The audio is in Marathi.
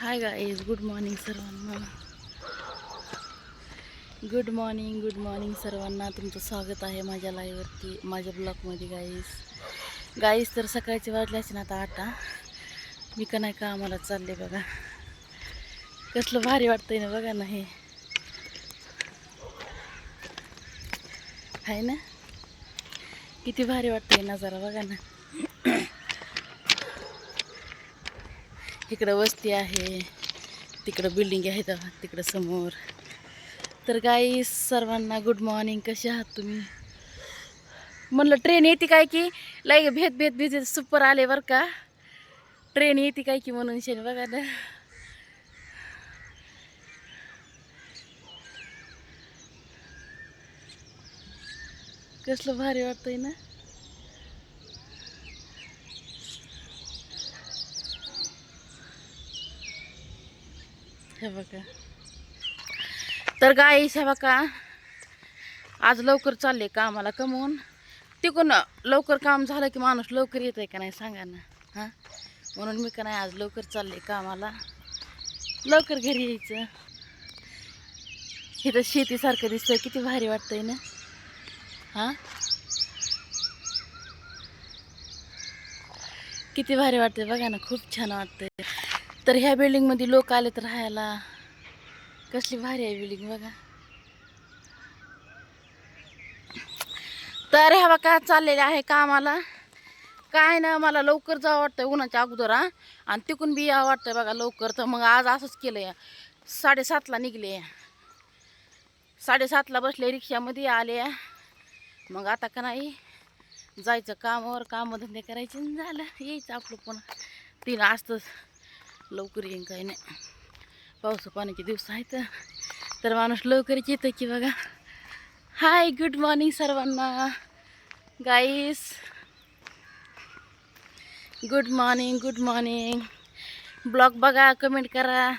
हाय गाईज गुड मॉर्निंग सर्वांना. गुड मॉर्निंग गुड मॉर्निंग सर्वांना. तुमचं स्वागत आहे माझ्या लाईव्हवरती माझ्या ब्लॉगमध्ये गाईज गाईज तर सकाळची वाजल्याचे ना आता आटा मी का नाही का आम्हाला चालले बघा. कसलं भारी वाटतंय ना बघा ना हे. आहे ना? किती भारी वाटतंय नजारा बघा ना. इकडं वस्ती आहे तिकडं बिल्डिंग आहेत तिकडं समोर. तर गाई सर्वांना गुड मॉर्निंग कसे आहात तुम्ही? म्हणलं ट्रेन येते काय की? लाईक भेद भेद भेद सुपर आले बरं का? ट्रेन येते काय की म्हणून शेण बघा ना कसलं भारी वाटतंय ना? हे बघा. तर गाई हे बघा. आज लवकर चालले कामाला कमवून. तिकून लवकर काम झालं की माणूस लवकर येत आहे का नाही सांगा ना. हां? म्हणून मी का नाही आज लवकर चालले कामाला. लवकर घरी यायचं. इथं शेतीसारखं दिसतं किती भारी वाटतंय ना. हां? किती भारी वाटतंय बघा ना खूप छान वाटतंय. तर ह्या बिल्डिंगमध्ये लोक आले तर राहायला. कसली भारी आहे बिल्डिंग बघा. तर ह्या बघा चाललेले आहे कामाला. काय ना मला लवकर जावं वाटतंय उन्हाच्या अगोदर हा. आणि तिकून बी यावं वाटतंय बघा लवकर. तर मग आज असंच केलं या साडेसातला निघले. साडेसातला बसले रिक्षामध्ये आले. मग आता का नाही जायचं कामावर. कामधंदे करायचे झालं. यायचं आपलं पुन्हा तिनं असतंच लवकर येईन काही नाही. पाऊस पाण्याचे दिवस आहेत. तर माणूस लवकरच येतं की बघा. हाय गुड मॉर्निंग सर्वांना. Guys good morning good morning blog बघा कमेंट करा.